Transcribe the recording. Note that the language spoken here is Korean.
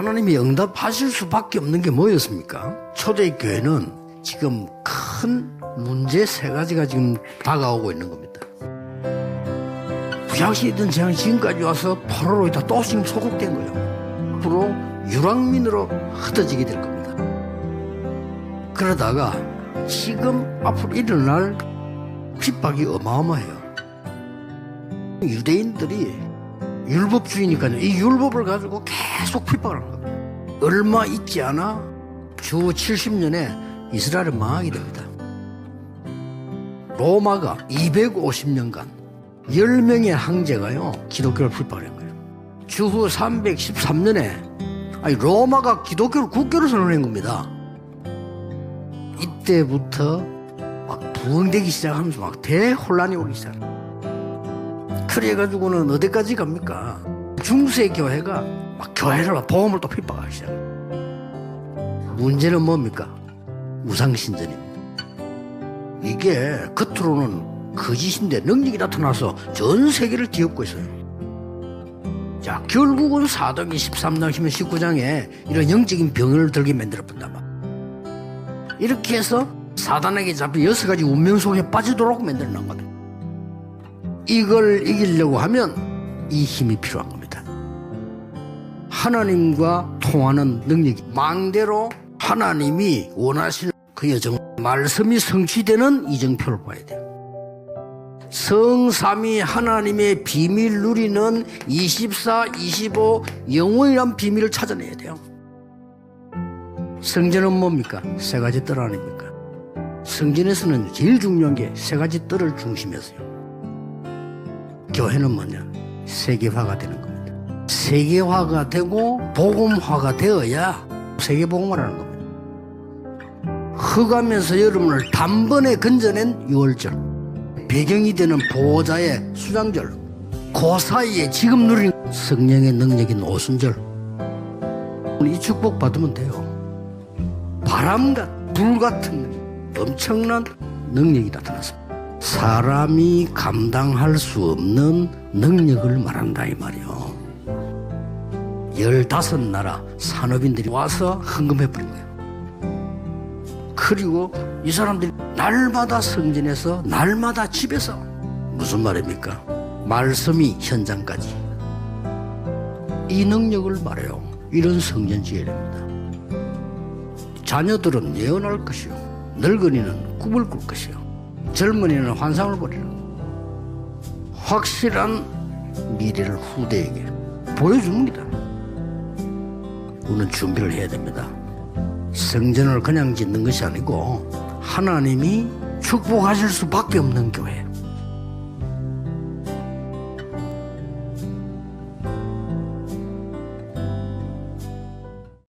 하나님이 응답하실 수밖에 없는 게 뭐였습니까? 초대교회는 지금 큰 문제 세 가지가 지금 다가오고 있는 겁니다. 구약시대든 재앙이 지금까지 와서 포로로 있다 또 지금 소속된 거예요. 앞으로 유랑민으로 흩어지게 될 겁니다. 그러다가 지금 앞으로 일어날 핍박이 어마어마해요. 유대인들이 율법주의니까요. 이 율법을 가지고 계속 핍박을 하는 겁니다. 얼마 있지 않아 주 70년에 이스라엘은 망하게 됩니다. 로마가 250년간 10명의 황제가요, 기독교를 핍박한 거예요. 주후 313년에, 아니, 로마가 기독교를 국교로 선언한 겁니다. 이때부터 막 부흥되기 시작하면서 막 대혼란이 오기 시작해 요. 그래가지고는 어디까지 갑니까? 중세 교회가 막 교회를 막 보험을 또 핍박하기 시작해요. 문제는 뭡니까? 우상신전입니다. 이게 겉으로는 거짓인데 능력이 나타나서 전 세계를 뒤엎고 있어요. 자, 결국은 사도기 13장 19장에 이런 영적인 병을 들게 만들어 본다 봐. 이렇게 해서 사단에게 잡혀 여섯 가지 운명 속에 빠지도록 만들어 놓은 거다. 이걸 이기려고 하면 이 힘이 필요한 겁니다. 하나님과 통하는 능력이 망대로 하나님이 원하시는 그 여정 말씀이 성취되는 이정표를 봐야 돼요. 성삼위 하나님의 비밀 누리는 24, 25 영원이란 비밀을 찾아내야 돼요. 성전은 뭡니까? 세 가지 뜰 아닙니까? 성전에서는 제일 중요한 게 세 가지 뜰을 중심에서요. 교회는 뭐냐? 세계화가 되는 겁니다. 세계화가 되고 복음화가 되어야 세계복음을 하는 겁니다. 흑하면서 여러분을 단번에 건져낸 6월절 배경이 되는 보호자의 수장절 그 사이에 지금 누리는 성령의 능력인 오순절 이 축복 받으면 돼요 바람과 불 같은 엄청난 능력이 나타났습니다 사람이 감당할 수 없는 능력을 말한다 이 말이요 열다섯 나라 산업인들이 와서 헌금해 버린 거예요 그리고 이 사람들이 날마다 성전에서 날마다 집에서 무슨 말입니까? 말씀이 현장까지 이 능력을 말해요. 이런 성전 지어야 됩니다. 자녀들은 예언할 것이요. 늙은이는 꿈을 꿀 것이요. 젊은이는 환상을 보리라. 확실한 미래를 후대에게 보여줍니다. 우리는 준비를 해야 됩니다. 성전을 그냥 짓는 것이 아니고 하나님이 축복하실 수밖에 없는 교회.